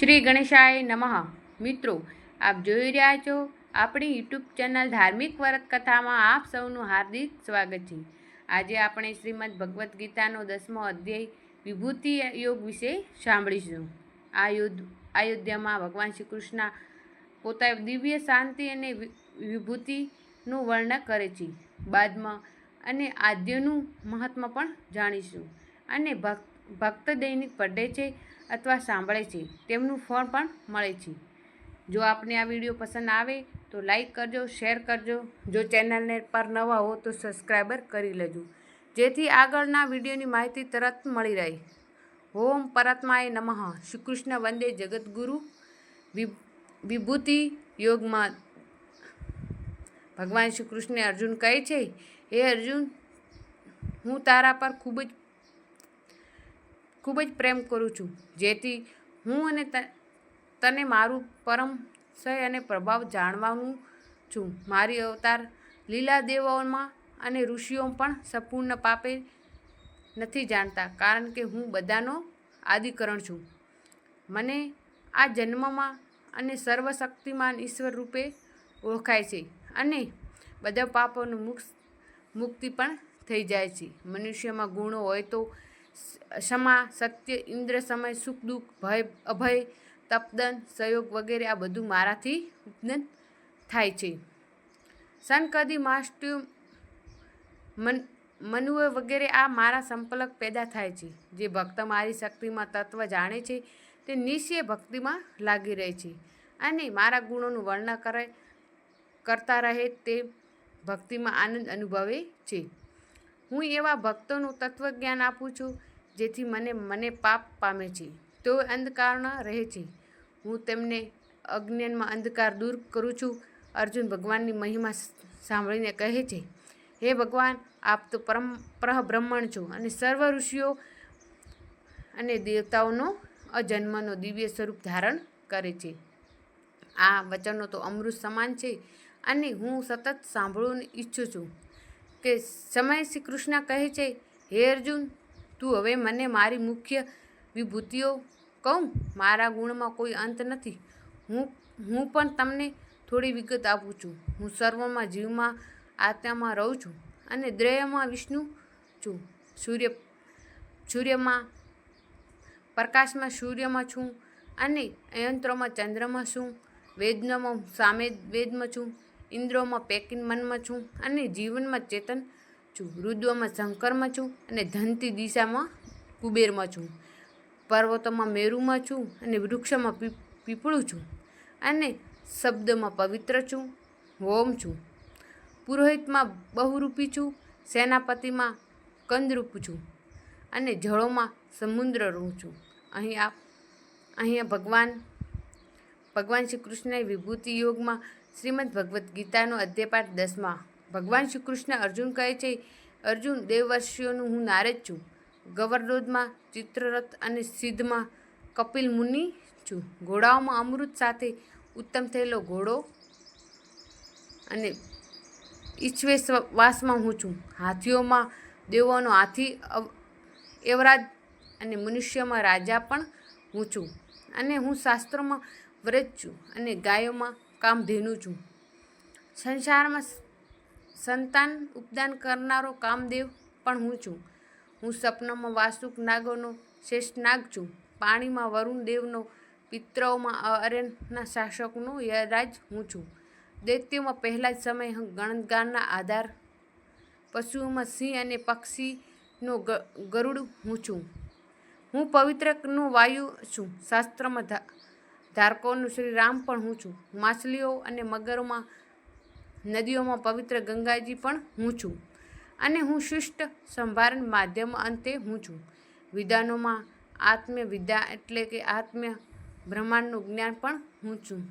શ્રી ગણેશાય નમઃ. મિત્રો, આપ જોઈ રહ્યા છો આપણી યુટ્યુબ ચેનલ ધાર્મિક વરત કથામાં આપ સૌનું હાર્દિક સ્વાગત છે. આજે આપણે શ્રીમદ ભગવદ્ ગીતાનો દસમો અધ્યાય વિભૂતિ યોગ વિશે સાંભળીશું. આ યુદ્ધ અયોધ્યામાં ભગવાન શ્રી કૃષ્ણ પોતા દિવ્ય શાંતિ અને વિભૂતિનું વર્ણન કરે છે. બાદમાં અને આદ્યનું મહત્ત્વ પણ જાણીશું. અને ભક્ત ભક્ત દૈનિક પઢે છે અથવા સાંભળે છે, તેમનું ફળ પણ મળે છે. જો આપને આ વીડિયો પસંદ આવે, તો લાઈક કરજો, શેર કરજો. જો ચેનલને પર નવા હો, તો સબસ્ક્રાઈબર કરી લેજો. જેથી આગળના વિડીયોની માહિતી તરત મળી રહે. ઓમ પરમાત્માય નમઃ. શ્રી કૃષ્ણ વંદે જગદગુરુ. વિભૂતિ યોગમાં ભગવાન શ્રી કૃષ્ણે અર્જુન કહે છે, હે અર્જુન, હું તારા પર ખૂબ જ ખૂબ જ પ્રેમ કરું છું, જેથી હું અને તને મારું પરમ સય અને પ્રભાવ જાણવાનું છું. મારી અવતાર લીલા દેવોમાં અને ઋષિઓ પણ સંપૂર્ણ પાપે નથી જાણતા, કારણ કે હું બધાનો આદિકરણ છું. મને આ જન્મમાં અને સર્વશક્તિમાન ઈશ્વર રૂપે ઓળખાય છે અને બધા પાપોનું મુક્ત, મુક્તિ પણ થઈ જાય છે. મનુષ્યમાં ગુણો હોય તો ક્ષમા, સત્ય, ઇન્દ્ર, સમય, સુખ, દુઃખ, ભય, અભય, તપદન, સહયોગ વગેરે આ બધું મારાથી ઉપનન થાય છે. સનકદી માસ્ટ મન, મનુએ વગેરે આ મારા સંપલક પેદા થાય છે. જે ભક્ત મારી શક્તિમાં તત્વ જાણે છે, તે નિશ્ચય ભક્તિમાં લાગી રહે છે અને મારા ગુણોનું વર્ણન કરે, કરતા રહે તે ભક્તિમાં આનંદ અનુભવે છે. હું એવા ભક્તોનું તત્વજ્ઞાન આપું છું જેથી મને મને પાપ પામે છે. તેઓ અંધકારમાં રહે છે. હું તેમને અજ્ઞાનમાં અંધકાર દૂર કરું છું. અર્જુન ભગવાનની મહિમા સાંભળીને કહે છે, હે ભગવાન, આપ તો પરમ, પરબ્રહ્મણ છો અને સર્વ ઋષિઓ અને દેવતાઓનો અજન્મનો દિવ્ય સ્વરૂપ ધારણ કરે છે. આ વચનો તો અમૃત સમાન છે અને હું સતત સાંભળવું ઈચ્છું છું. કે સમય શ્રી કૃષ્ણ કહે છે, હે અર્જુન તું હવે મને મારી મુખ્ય વિભૂતિઓ કહું? મારા ગુણમાં કોઈ અંત નથી. હું હું પણ તમને થોડી વિગત આપું છું. હું સર્વમાં જીવમાં, આત્મામાં રહું છું અને દ્રયમાં વિષ્ણુ છું. સૂર્ય, સૂર્યમાં, પ્રકાશમાં સૂર્યમાં છું અને યંત્રોમાં ચંદ્રમાં છું. વેદનામાં સામે વેદમાં છું. ઇન્દ્રોમાં પેકિન મનમાં છું અને જીવનમાં ચેતન છું રુદ્રમાં શંકરમાં છું અને ધનતી દિશામાં કુબેરમાં છું. પર્વતોમાં મેરુમાં છું અને વૃક્ષમાં પીપળું છું અને શબ્દમાં પવિત્ર છું, હોમ છું. પુરોહિતમાં બહુરૂપી છું, સેનાપતિમાં કંદરૂપ છું અને જળોમાં સમુદ્ર રહું છું. અહીં આ અહીંયા ભગવાન ભગવાન શ્રી કૃષ્ણએ વિભૂતિ યોગમાં શ્રીમદ ભગવદ્ ગીતાનો અધ્યપાઠ દસમાં ભગવાન શ્રી કૃષ્ણ અર્જુન કહે છે, અર્જુન દેવવર્ષીઓનું હું નારદ છું. ગવર્દોદમાં ચિત્રરથ અને સિદ્ધમાં કપિલ મુનિ છું. ઘોડાઓમાં અમૃત સાથે ઉત્તમ થયેલો ઘોડો અને ઈચ્છવેશવાસમાં હું છું. હાથીઓમાં દેવોનો હાથી એવરાજ અને મનુષ્યમાં રાજા પણ હું છું. અને હું શાસ્ત્રોમાં વ્રજ છું અને ગાયોમાં કામધેનુ છું. સંસારમાં સંતાન ઉપદાન કરનારો કામદેવ પણ હું છું. હું સપનામાં વાસુક નાગોનો શ્રેષ્ઠ નાગ છું. પાણીમાં વરુણ દેવનો પિત્રોમાં અરણના શાસકનો યરાજ હું છું. દૈત્યોમાં પહેલા જ સમય ગણગાનના આધાર. પશુઓમાં સિંહ અને પક્ષીનો ગરુડ હું છું. હું પવિત્રનું વાયુ છું. શાસ્ત્રમાં ધારકોનું શ્રી રામ પણ હું છું. માછલીઓ અને મગરોમાં નદીઓમાં પવિત્ર ગંગાજી પણ હું છું અને હું શિષ્ટ સંભારણ માધ્યમ અંતે હું છું. વિધાનોમાં આત્મ્ય વિદ્યા એટલે કે આત્મ્ય બ્રહ્માંડનું જ્ઞાન પણ હું છું.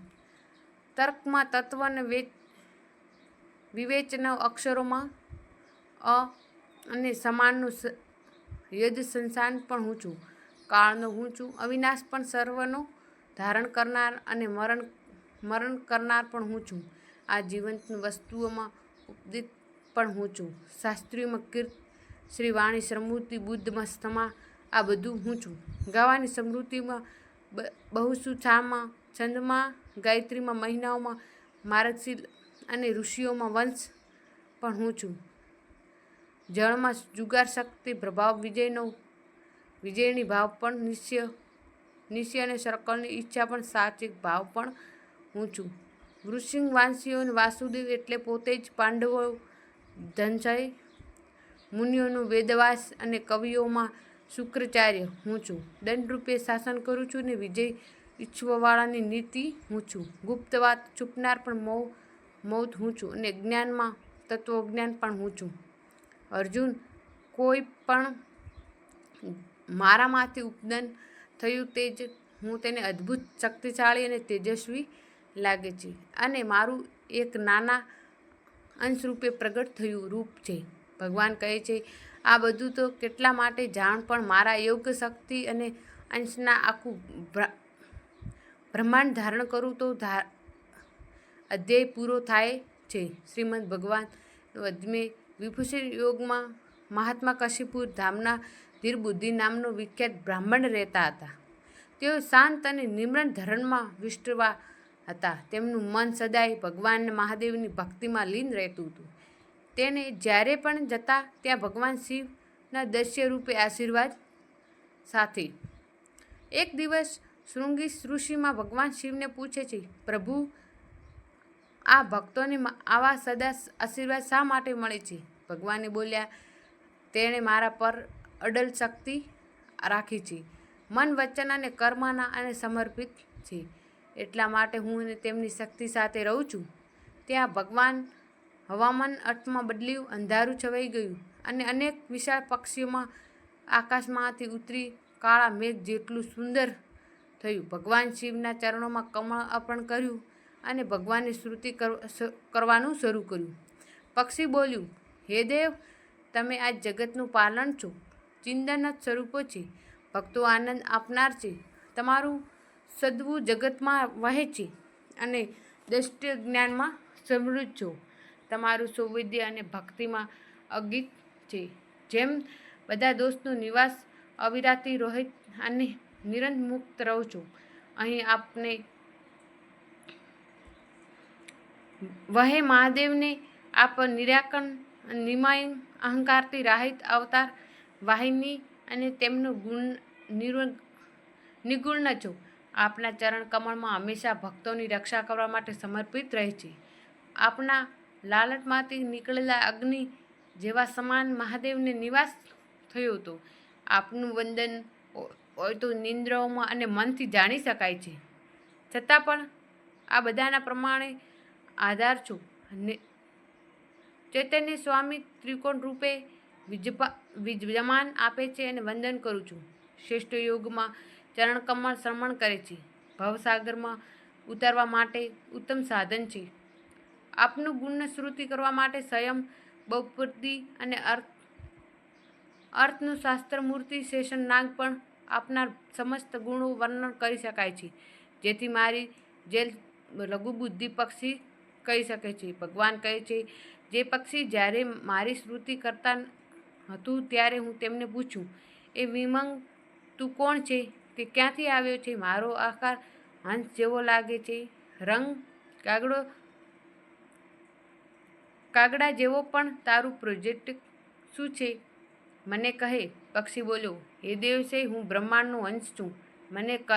તર્કમાં તત્વને વે, વિવેચના અક્ષરોમાં અ અને સમાનનું યદ સંસાન પણ હું છું. કાળનો હું છું. અવિનાશ પણ સર્વનો ધારણ કરનાર અને મરણ મરણ કરનાર પણ હું છું. આ જીવંત વસ્તુઓમાં ઉપદિત પણ હું છું. શાસ્ત્રીઓમાં કીર્ત, શ્રી વાણી, સમૃદ્ધિ બુદ્ધમાં સ્તમા આ બધું હું છું. ગાવાની સમૃદ્ધિમાં બહુસુછામાં છંદમાં, ગાયત્રીમાં, મહિનાઓમાં માર્ગશીર અને ઋષિઓમાં વંશ પણ હું છું. જળમાં જુગાર શક્તિ, પ્રભાવ વિજયનો, વિજયની ભાવ પણ નિશ્ચય નિશ્ચય અને સર્કલની ઈચ્છા પણ સાચિક ભાવ પણ હું છું. વૃષિંગ વાંસીઓ વાસુદેવ એટલે પોતે જ પાંડવો ધનશય મુનિઓનું વેદવાસ અને કવિઓમાં શુક્રાચાર્ય હું છું. દંડરૂપે શાસન કરું છું ને વિજય ઈચ્છવાવાળાની નીતિ હું છું. ગુપ્ત વાત છુપનાર પણ મૌ, મૌત હું છું અને જ્ઞાનમાં તત્વજ્ઞાન પણ હું છું. અર્જુન, કોઈ પણ મારામાંથી ઉપદન થયું તે જ હું તેને અદ્ભુત, શક્તિશાળી અને તેજસ્વી લાગે છે. અને મારું એક નાના અંશરૂપે પ્રગટ થયું રૂપ છે. ભગવાન કહે છે, આ બધું તો કેટલા માટે જાણ, પણ મારા યોગ શક્તિ અને અંશના આખું બ્રહ્માંડ ધારણ કરું તો ધાર અધ્યાય પૂરો થાય છે. શ્રીમદ ભગવાન અજમે વિભૂષણ યોગમાં મહાત્મા કશીપુર ધામના ધીરબુદ્ધિ નામનો વિખ્યાત બ્રાહ્મણ રહેતા હતા. તેઓ શાંત અને નિમ્ર ધરણમાં વિષ્ટવા હતા. તેમનું મન સદાય ભગવાન મહાદેવની ભક્તિમાં લીન રહેતું હતું. તેને જ્યારે પણ જતા ત્યાં ભગવાન શિવના દસ્ય રૂપે આશીર્વાદ સાથે. એક દિવસ શૃંગી ઋષિમાં ભગવાન શિવને પૂછે છે, પ્રભુ, આ ભક્તોને આવા સદા આશીર્વાદ શા માટે મળે છે? ભગવાને બોલ્યા, તેણે મારા પર અડલ શક્તિ રાખી છે. મન વચન અને કર્મના અને સમર્પિત છે. એટલા માટે હું તેમની શક્તિ સાથે રહું છું. ત્યાં ભગવાન હવામાન અર્થમાં બદલ્યું, અંધારું છવાઈ ગયું અને અનેક વિશાળ પક્ષીઓમાં આકાશમાંથી ઉતરી કાળા મેઘ જેટલું સુંદર થયું. ભગવાન શિવના ચરણોમાં કમળ અર્પણ કર્યું અને ભગવાનની સ્તુતિ કરવાનું શરૂ કર્યું. પક્ષી બોલ્યું, હે દેવ, તમે આ જગતનું પાલન છો. ચિંતન જ સ્વરૂપો છે. ભક્તો આનંદ આપનાર છે. તમારું સદવું જગતમાં વહે છે અને દ્રષ્ટિ જ્ઞાનમાં સમૃદ્ધ છો. તમારું સૌવિધ્ય અને ભક્તિમાં અગિત છે. જેમ બધા દોષનો નિવાસ અવિરાતી રોહિત અને નિરંત મુક્ત રહો છો. અહીં આપને વહે મહાદેવને આપ નિરાકરણ નિમાય અહંકારથી રાહિત અવતાર, વાહિની અને તેમનું ગુણ નિર્ગુણ છો. આપના ચરણ કમળમાં હંમેશા ભક્તોની રક્ષા કરવા માટે સમર્પિત રહે છે. આપના લાલટમાંથી નીકળેલા અગ્નિ જેવા સમાન મહાદેવને નિવાસ થયો હતો. આપનું વંદન હોય તો નિંદ્રાઓમાં અને મનથી જાણી શકાય છે. છતાં પણ આ બધાના પ્રમાણે આધાર છું. ને, ચૈતન્ય સ્વામી ત્રિકોણ રૂપે વિજપા, વિજમાન આપે છે અને વંદન કરું છું. શ્રેષ્ઠ યોગમાં ચરણ કમળ શ્રમણ કરે છે. ભવસાગરમાં ઉતારવા માટે ઉત્તમ સાધન છે. આપનું ગુણને શ્રુતિ કરવા માટે સંયમ બહુપતિ અને અર્થ, અર્થનું શાસ્ત્ર, મૂર્તિ શેષન નાગ પણ આપનાર સમસ્ત ગુણો વર્ણન કરી શકાય છે. જેથી મારી જે લઘુબુદ્ધિ પક્ષી કહી શકે છે. ભગવાન કહે છે, જે પક્ષી જ્યારે મારી સ્મૃતિ કરતા હતું ત્યારે હું તેમને પૂછું, એ વિમંગ તું કોણ છે? તે ક્યાંથી આવ્યો છે? મારો આકાર હંસ જેવો લાગે છે. રંગ કાગડો, કાગડા જેવો પણ તારું પ્રોજેક્ટ શું છે? મને કહે, પક્ષી બોલ્યો હે દેવસે હું બ્રહ્માંડનો અંશ છું. મને ક-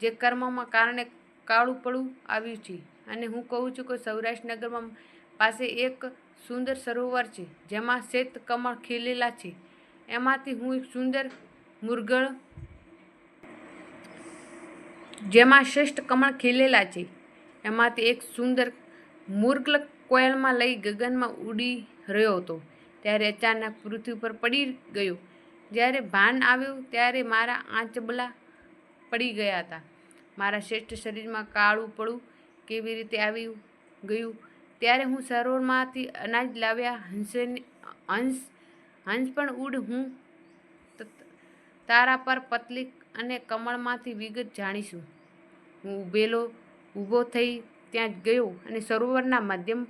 જે કર્મમાં કારણે કાળું પડું આવ્યું છે. અને હું કહું છું કે સૌરાષ્ટ્રનગરમાં પાસે એક સુંદર સરોવર છે, જેમાં શ્વેત કમળ ખીલેલા છે. એમાંથી હું એક સુંદર મુરગળ જેમાં શ્રેષ્ઠ કમળ ખીલેલા છે. એમાંથી એક સુંદર મૂર્ગલ કોયલમાં લઈ ગગનમાં ઉડી રહ્યો હતો. ત્યારે અચાનક પૃથ્વી પર પડી ગયો. જ્યારે ભાન આવ્યું ત્યારે મારા આંચબલા પડી ગયા હતા. મારા શ્રેષ્ઠ શરીરમાં કાળું પડું કેવી રીતે આવ્યું ગયું? ત્યારે હું સરોવરમાંથી અનાજ લાવ્યા હંસે હંસ હંસ પણ ઉડ હું તારા પર પતલી અને કમળમાંથી વિગત જાણીશું. હું ઊભેલો ઊભો થઈ ત્યાં ગયો અને સરોવરના મધ્યમ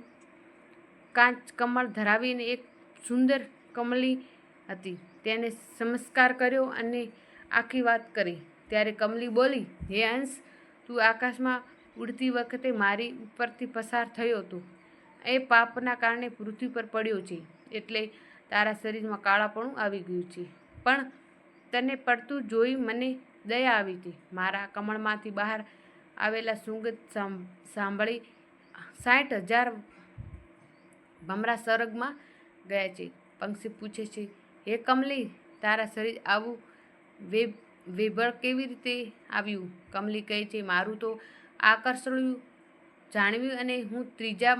કાંચ કમળ ધરાવીને એક સુંદર કમળી હતી. તેને નમસ્કાર કર્યો અને આખી વાત કરી. ત્યારે કમલી બોલી, હે અંશ તું આકાશમાં ઉડતી વખતે મારી ઉપરથી પસાર થયો હતો. એ પાપના કારણે પૃથ્વી પર પડ્યો છે. એટલે તારા શરીરમાં કાળાપણું આવી ગયું છે. પણ તને પડતું જોઈ મને દયા આવી હતી મારા કમળમાંથી બહાર આવેલા સુગંધ સાંભળી સાઠ હજાર ભમરા સરગમાં ગયા છે. પંક્ષી પૂછે છે, હે કમલી, તારા શરીર આવું વે, વેભળ કેવી રીતે આવ્યું? કમલી કહે છે, મારું તો આકર્ષણ જાણવ્યું અને હું ત્રીજા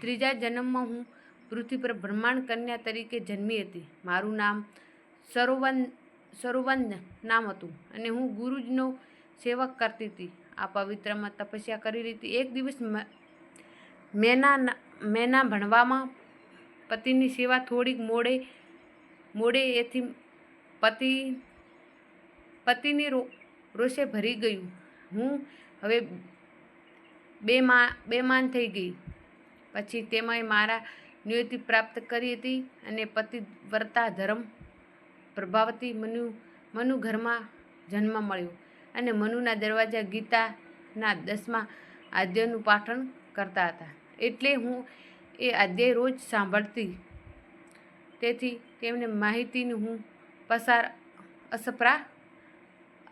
ત્રીજા જન્મમાં હું પૃથ્વી પર બ્રહ્માંડ કન્યા તરીકે જન્મી હતી. મારું નામ સરોવન સરોવન નામ હતું અને હું ગુરુજનો સેવક કરતી હતી. આ પવિત્રમાં તપસ્યા કરી હતી એક દિવસ મેના મેના ભણવામાં પતિની સેવા થોડીક મોડે મોડે એથી પતિ, પતિની રો, રોષે ભરી ગયું. હું હવે બેમાં બેમાન થઈ ગઈ. પછી તેમાંય મારા નિયતિ પ્રાપ્ત કરી હતી અને પતિ વર્તા ધર્મ પ્રભાવતી મનુ મનુ ઘરમાં જન્મ મળ્યો અને મનુના દરવાજા ગીતાના દસમા આદ્યનું પાઠન કરતા હતા. એટલે હું એ આદ્ય રોજ સાંભળતી. તેથી તેમને માહિતીની હું પસાર અસપરા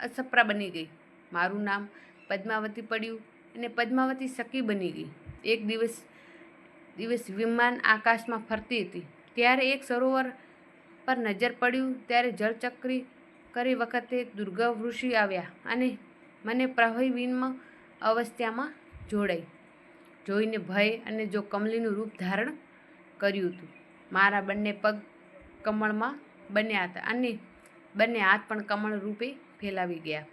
અસપરા બની ગઈ. મારું નામ પદ્માવતી પડ્યું અને પદ્માવતી સખી બની ગઈ. એક દિવસ દિવસ વિમાન આકાશમાં ફરતી હતી. ત્યારે એક સરોવર પર નજર પડ્યું ત્યારે જળચક્રી કરી વખતે દુર્ગવ ઋષિ આવ્યા અને મને પ્રવાહીવિનમાં અવસ્થામાં જોડાઈ. જોઈને ભય અને જો કમલીનું રૂપ ધારણ કર્યું હતું. મારા બંને પગ કમળમાં બન્યા હતા અને બંને હાથ પણ કમળ રૂપે ફેલાવી ગયા.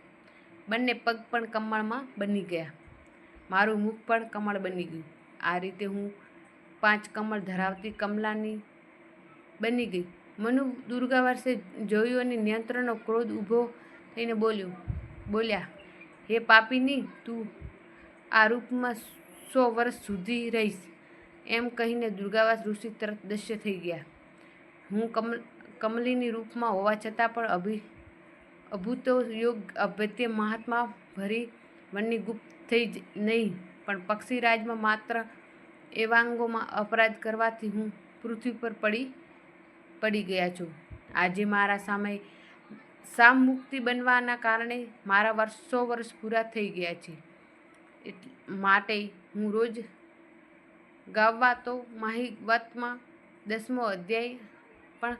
બંને પગ પણ કમળમાં બની ગયા. મારું મુખ પણ કમળ બની ગયું. આ રીતે હું પાંચ કમળ ધરાવતી કમલાની બની ગઈ. મનુ દુર્ગા વર્ષે જોયું અને નિયંત્રણનો ક્રોધ ઊભો થઈને બોલ્યો, બોલ્યા, હે પાપીની, તું આ રૂપમાં સો વર્ષ સુધી રહીશ. એમ કહીને દુર્ગાવાસ ઋષિ તરત દશ્ય થઈ ગયા. હું કમલ, કમલીની રૂપમાં હોવા છતાં પણ અભિ, અભૂતો યોગ અભ્યત્ય મહાત્મા ભરી વનની ગુપ્ત થઈ જ નહીં, પણ પક્ષીરાજમાં માત્ર એવાંગોમાં અપરાધ કરવાથી હું પૃથ્વી પર પડી પડી ગયા છું. આજે મારા સામે સામ મુક્તિ બનવાના કારણે મારા વર્ષો વર્ષ પૂરા થઈ ગયા છે. માટે હું રોજ ગાવા તો માહી વાતમાં દસમો અધ્યાય પણ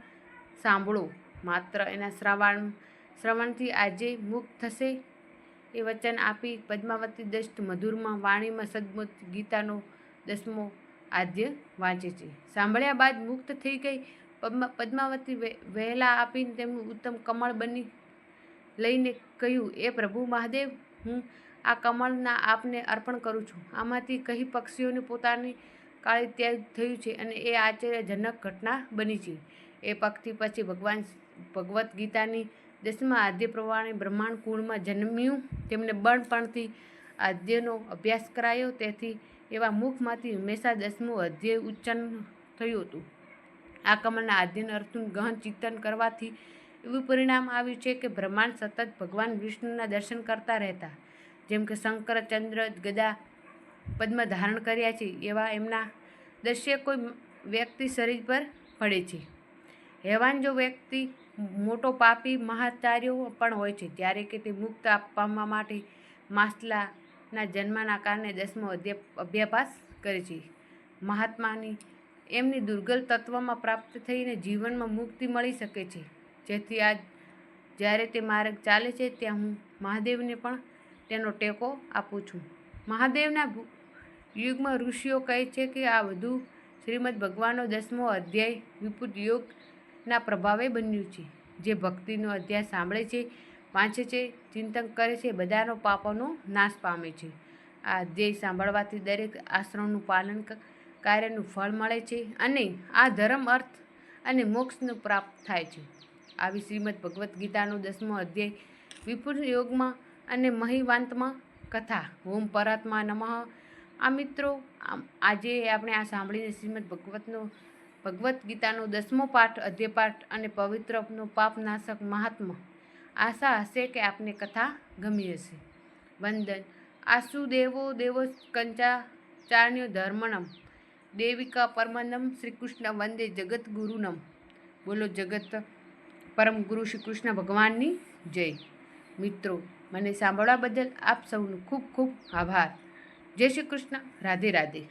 સાંભળો. માત્ર એના શ્રવણ, શ્રવણથી આજે મુક્ત થશે એ વચન આપી પદ્માવતી દષ્ટ મધુરમાં વાણીમાં સદમુત ગીતાનો દસમો આદ્ય વાંચે છે. સાંભળ્યા બાદ મુક્ત થઈ ગઈ પદ્માવતી વહેલા આપીને તેમનું ઉત્તમ કમળ બની લઈને કહ્યું, એ પ્રભુ મહાદેવ, હું આ કમળના આપને અર્પણ કરું છું. આમાંથી કહી પક્ષીઓને પોતાની કાળી ત્યાગ થયું છે અને એ આશ્ચર્યજનક ઘટના બની છે. એ પક્ષી પછી ભગવાન ભગવદ્ ગીતાની દસમા આદ્ય પ્રમાણે બ્રહ્માંડ કુળમાં જન્મ્યું. તેમને બળપણથી આદ્યનો અભ્યાસ કરાયો. તેથી એવા મુખમાંથી હંમેશા દસમું અધ્યય ઉચ્ચન થયું હતું. આ કમળના આધીન અર્થનું ગહન ચિંતન કરવાથી એવું પરિણામ આવ્યું છે કે બ્રહ્માંડ સતત ભગવાન વિષ્ણુના દર્શન કરતા રહેતા. જેમ કે શંકર, ચંદ્ર, ગદા, પદ્મ ધારણ કર્યા છે, એવા એમના દ્રશ્ય કોઈ વ્યક્તિ શરીર પર પડે છે. હેવાન જો વ્યક્તિ મોટો પાપી મહાચાર્યો પણ હોય છે, ત્યારે કે તે મુક્ત આપવા માટે માસલાના જન્મના કારણે દસમો અભ્યાસ કરે છે. મહાત્માની એમની દુર્ગલ તત્વમાં પ્રાપ્ત થઈને જીવનમાં મુક્તિ મળી શકે છે. જેથી આજ જ્યારે તે માર્ગ ચાલે છે, ત્યાં હું મહાદેવને પણ તેનો ટેકો આપું છું. મહાદેવના યુગમાં ઋષિઓ કહે છે કે આ વધુ શ્રીમદ ભગવાનનો દસમો અધ્યાય વિપુત યોગના પ્રભાવે બન્યું છે. જે ભક્તિનો અધ્યાય સાંભળે છે, વાંચે છે, ચિંતન કરે છે, બધાનો પાપોનો નાશ પામે છે. આ અધ્યાય સાંભળવાથી દરેક આશ્રમનું પાલન કાર્યનું ફળ મળે છે અને આ ધર્મ અર્થ અને મોક્ષનું પ્રાપ્ત થાય છે. આવી શ્રીમદ ભગવદ્ ગીતાનો દસમો અધ્યાય વિપુલ યોગમાં અને મહિવાંતમાં કથા. ઓમ પરાત્મા નમઃ. આ મિત્રો આજે આપણે આ સાંભળીને શ્રીમદ ભગવતનો, ભગવદ્ ગીતાનો દસમો પાઠ અધ્યપાઠ અને પવિત્રનો પાપનાશક મહાત્મા. આશા હશે કે આપને કથા ગમી હશે. વંદન. આસુ દેવો કંચા ચારણ્યો ધર્મણમ. દેવિકા પરમાનમ શ્રી કૃષ્ણ વંદે જગત ગુરુનમ. બોલો જગત પરમ ગુરુ શ્રી કૃષ્ણ ભગવાનની જય. મિત્રો, મને સાંભળવા બદલ આપ સૌનો ખૂબ ખૂબ આભાર. જય શ્રી કૃષ્ણ. રાધે રાધે.